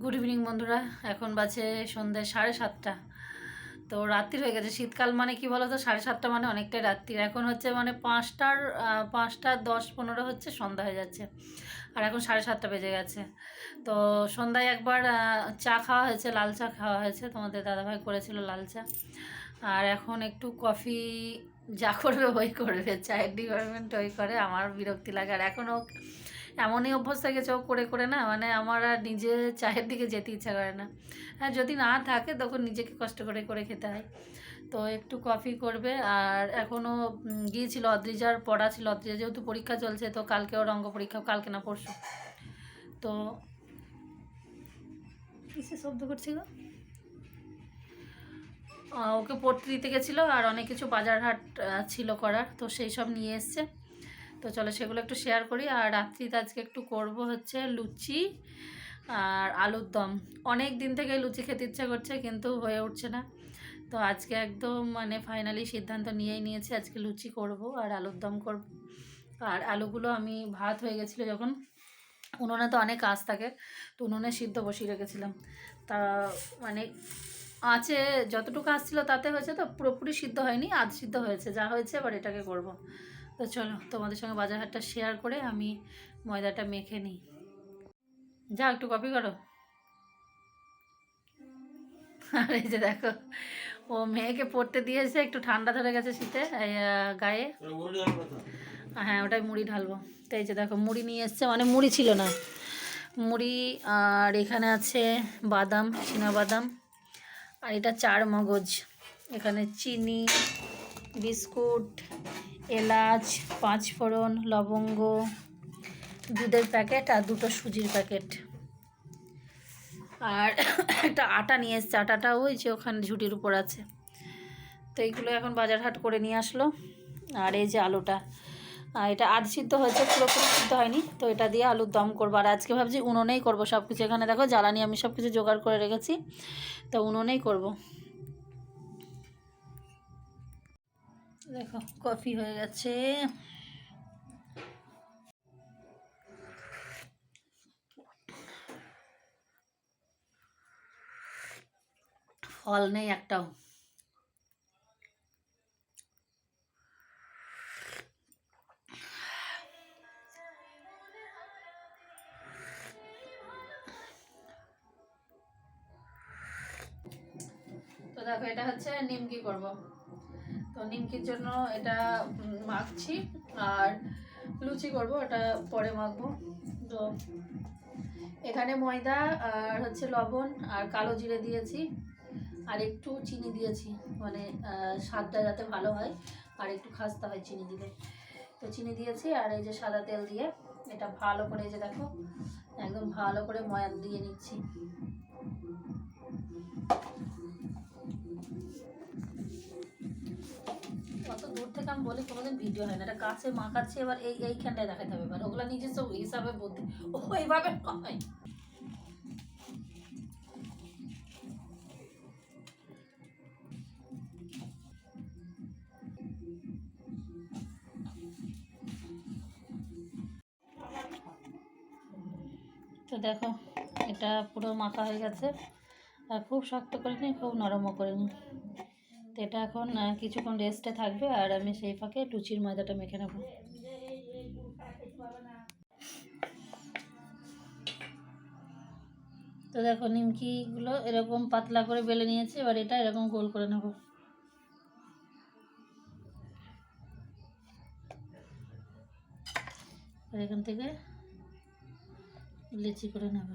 Good evening বন্ধুরা। এখন বাজে সন্ধ্যে সাড়ে সাতটা। তো রাত্রি হয়ে গেছে। শীতকাল মানে কি বলো তো সাড়ে সাতটা মানে অনেকটাই রাত্রি। এখন হচ্ছে মানে পাঁচটার পাঁচটা দশ পনেরো হচ্ছে সন্ধ্যা হয়ে যাচ্ছে। আর এখন সাড়ে সাতটা বেজে গেছে। তো সন্ধ্যায় একবার চা খাওয়া হয়েছে, লাল চা খাওয়া হয়েছে। তোমাদের দাদাভাই করেছিল লাল চা। আর এখন একটু কফি যা করবে ওই করবে। চায়ের ডিপার্টমেন্ট ওই করে। আমার বিরক্তি লাগে। আর এখনও এমনই অভ্যাস থেকে চোখ করে করে না মানে আমার আর নিজে চায়ের দিকে যেতে ইচ্ছা করে না। হ্যাঁ যদি না থাকে তখন নিজেকে কষ্ট করে করে খেতে হয়। তো একটু কফি করবে, আর এখনও গিয়েছিল অদ্রিজার, পড়া ছিল। অদ্রিজা যেহেতু পরীক্ষা চলছে, তো কালকে ওর অঙ্ক পরীক্ষা, কালকে না পরশু। তো কিসে শব্দ করছিল? ওকে পড়তে দিতে গেছিল আর অনেক কিছু বাজার হাট ছিল করার, তো সেই সব নিয়ে এসছে। তো চলো সেগুলো একটু শেয়ার করি। আর রাত্রিতে আজকে একটু করব হচ্ছে লুচি আর আলুর দম। অনেক দিন থেকে লুচি খেতে ইচ্ছা করছে, কিন্তু হয়ে উঠছে না। তো আজকে একদম মানে ফাইনালি সিদ্ধান্ত নিয়েই নিয়েছি আজকে লুচি করব আর আলুর দম করব। আর আলুগুলো আমি, ভাত হয়ে গেছিল যখন। উনুনে তো অনেক কাজ থাকে, তো উনুনে সিদ্ধ বসিয়ে রেখেছিলাম। তা মানে আছে যতটুকু কাজ ছিল তাতে হয়েছে তো, পুরোপুরি সিদ্ধ হয়নি আধ সিদ্ধ হয়েছে। যা হয়েছে এবার এটাকে করব। তো চলো, তোমাদের সঙ্গে বাজার হাটটা শেয়ার করে আমি ময়দাটা মেখে নিই। যা একটু কপি করো। আর এই যে দেখো, ও মেয়েকে পড়তে দিয়েছে, একটু ঠান্ডা ধরে গেছে শীতে গায়ে। হ্যাঁ ওটাই মুড়ি ঢালবো। তো এই যে দেখো, মুড়ি নিয়ে এসছে মানে মুড়ি ছিল না। মুড়ি, আর এখানে আছে বাদাম বাদাম, আর এটা চার মগজ। এখানে চিনি, বিস্কুট এলাচ পাঁচফোড়ন লবঙ্গ, দুধের প্যাকেট আর দুটো সুজির প্যাকেট। আর একটা আটা নিয়ে এসছে, আটাটা ওই যে ওখানে ঝুটির উপর আছে। তো এইগুলো এখন বাজার হাট করে নিয়ে আসলো। আর এই যে আলুটা, আর এটা আধ সিদ্ধ হয়েছে পুরোপুরি সিদ্ধ হয়নি। তো এটা দিয়ে আলুর দম করব। আর আজকে ভাবছি উনুনেই করব সব কিছু এখানে দেখো, জ্বালানি আমি সব কিছু জোগাড় করে রেখেছি। তো উনুনেই করব। দেখো কফি হয়ে গেছে। ফল নেই একটাও। তো দেখো এটা হচ্ছে নিমকি করব নিমকির জন্য এটা মাখছি আর লুচি করব এটা পরে মাখবো। তো এখানে ময়দা আর হচ্ছে লবণ আর কালো জিরে দিয়েছি, আর একটু চিনি দিয়েছি মানে স্বাদটা যাতে ভালো হয়, আর একটু খাস্তা হয় চিনি দিলে। তো চিনি দিয়েছি, আর এই যে সাদা তেল দিয়ে এটা ভালো করে যে দেখো, একদম ভালো করে ময়ান দিয়ে নিচ্ছি। আমি বলি কোনোদিন ভিডিও হয় না। এটা কাছে মাখাচ্ছি এবার এই, এইখানটায় দেখাতে হবে। এবার ওগুলো নিজস্ব হিসাবে বুদ্ধি ও এইভাবে নয়। তো দেখো, এটা পুরো মাখা হয়ে গেছে। আর খুব শক্ত করে নিই খুব নরমও করে নিই তো এটা এখন কিছুক্ষণ রেস্টে থাকবে আর আমি সেই ফাঁকে লুচির ময়দাটা মেখে নেব। তো দেখো নিমকিগুলো এরকম পাতলা করে বেলে নিয়েছি, এবার এটা এরকম গোল করে নেব। এখান থেকে লিচি করে নেব।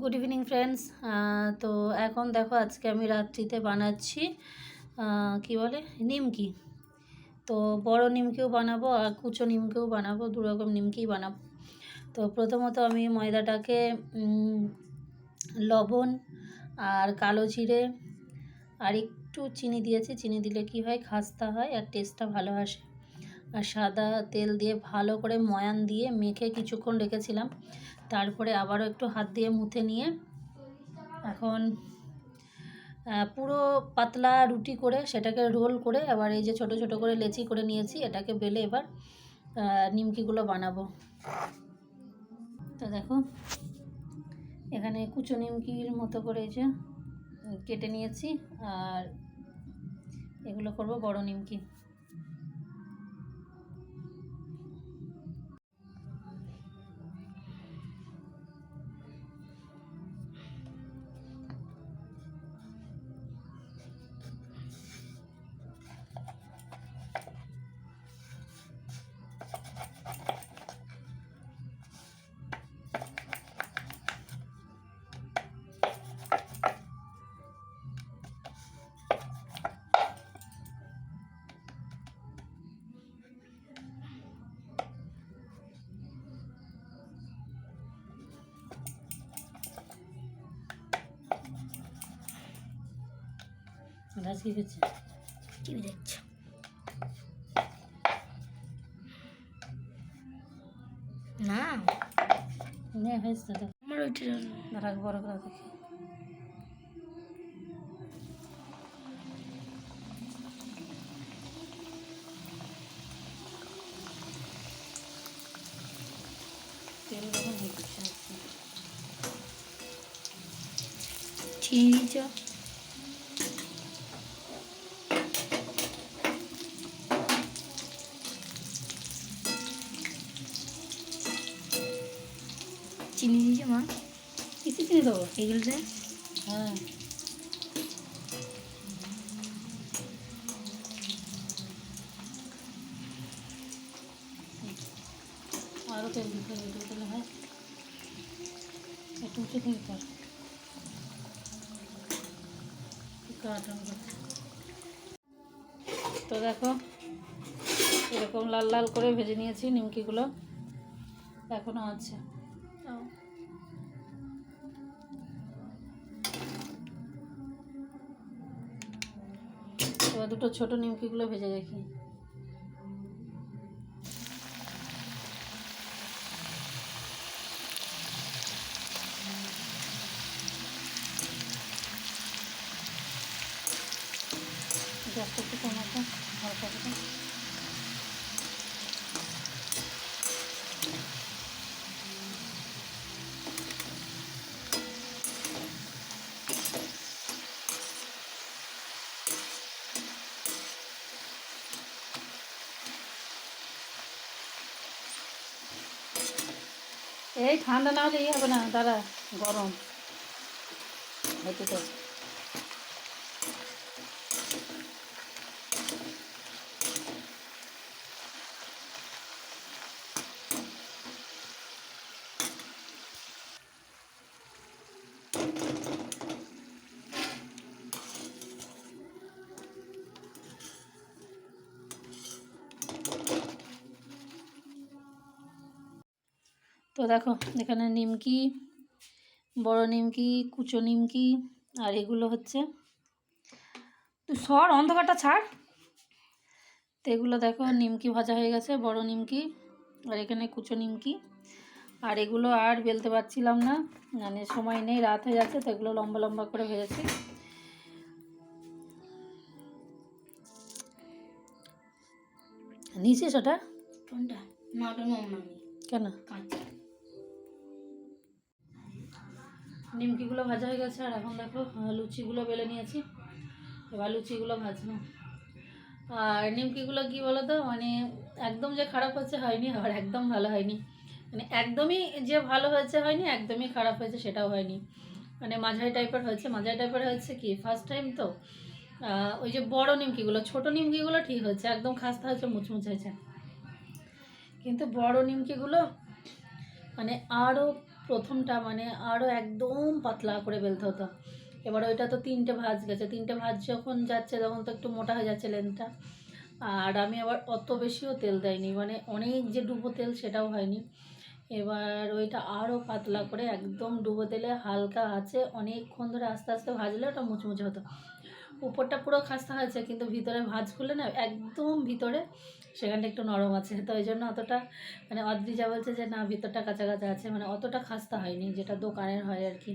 গুড ইভিনিং ফ্রেন্ডস তো এখন দেখো আজকে আমি রাত্রিতে বানাচ্ছি কি বলে? নিমকি। তো বড় নিমকিও বানাবো আর কুচো নিমকিও বানাবো, দু রকম নিমকিই বানাবো। তো প্রথমত আমি ময়দাটাকে লবণ আর কালো জিরে আর একটু চিনি দিয়েছি। চিনি দিলে কি হয়? খাস্তা হয় আর টেস্টটা ভালো আসে। আর সাদা তেল দিয়ে ভালো করে ময়ান দিয়ে মেখে কিছুক্ষণ রেখেছিলাম। তারপরে আবারও একটু হাত দিয়ে মুথে নিয়ে এখন পুরো পাতলা রুটি করে সেটাকে রোল করে আবার এই যে ছোট ছোট করে লেচি করে নিয়েছি, এটাকে বেলে এবার নিমকিগুলো বানাবো। তো দেখো, এখানে কুচো নিমকির মতো করে এই যে কেটে নিয়েছি, আর এগুলো করব বড় নিমকি। রাজ কি করছে টিভি দেখছ? না। নে হয়েছে আমার ওইটা রাখ, বড় করে দেখি তেল হয়ে গেছে দেবো হ্যাঁ। আরও তেল দিতে হয়। একটু উঁচু থেকে তো দেখো এরকম লাল লাল করে ভেজে নিয়েছি নিমকিগুলো। এখনও আছে। এবার দুটো ছোট নিমকিগুলো ভেজে রাখি গ্যাসটা একটু কমাতে হালকা করে এই ঠান্ডা না হলে হবে না দাদা গরম। হয়তো তো দেখো এখানে নিমকি বড় নিমকি কুচো নিমকি আর এগুলো হচ্ছে তুই সর অন্ধকারটা ছাড়। তো এগুলো দেখো নিমকি ভাজা হয়ে গেছে বড় নিমকি আর এখানে কুচো নিমকি। আর এগুলো আর বেলতে পারছিলাম না মানে সময় নেই রাত হয়ে যাচ্ছে তো এগুলো লম্বা লম্বা করে ভেজেছি। নিয়েছিস ওটা? কোনটা? না ওটা কেন? কাঁচা। নিমকিগুলো ভাজা হয়ে গেছে, আর এখন দেখো লুচিগুলো বেলে নিয়েছি। এবার লুচিগুলো ভাজবো। আর নিমকিগুলো কি বলো তো মানে একদম যে খারাপ হচ্ছে হয়নি, আবার একদম ভালো হয়নি। মানে একদমই যে ভালো হয়েছে হয়নি, একদমই খারাপ হয়েছে সেটাও হয়নি। মানে মাঝারি টাইপের হয়েছে। মাঝারি টাইপের হয়েছে কি? ফার্স্ট টাইম তো। ওই যে বড় নিমকিগুলো, ছোট নিমকিগুলো ঠিক হয়েছে, একদম খাস্তা হয়েছে, মুচমুচ হয়েছে। কিন্তু বড় নিমকিগুলো মানে আরও প্রথমটা মানে আরও একদম পাতলা করে বেলতে হতো। এবার ওইটা তো তিনটে ভাজ গেছে। তিনটে ভাজ যখন যাচ্ছে তখন তো একটু মোটা হয়ে যাচ্ছে লেনটা আর আমি আবার অত বেশিও তেল দেয়নি। মানে অনেক যে ডুবো তেল সেটাও হয়নি। এবার ওইটা আরও পাতলা করে একদম ডুবো তেলে হালকা আছে, অনেকক্ষণ ধরে আস্তে আস্তে ভাজলে ওটা মুচমুচে হতো। উপরটা পুরো খাস্তা হয়েছে, কিন্তু ভিতরে ভাজ খুলে না একদম ভিতরে সেখানটা একটু নরম আছে। তো ওই জন্য অতটা মানে অদ্রিজা বলছে যে না, ভিতরটা কাঁচা কাঁচা আছে মানে অতটা খাস্তা হয়নি, যেটা দোকানের হয় আর কি।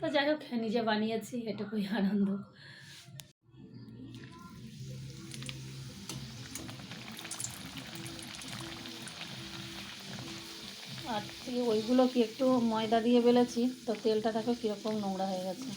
তো যাই হোক, নিজে বানিয়েছি, এটুকুই আনন্দ। আর ওইগুলো কি একটু ময়দা দিয়ে বেলেছি তো তেলটা দেখো কীরকম নোংরা হয়ে গেছে।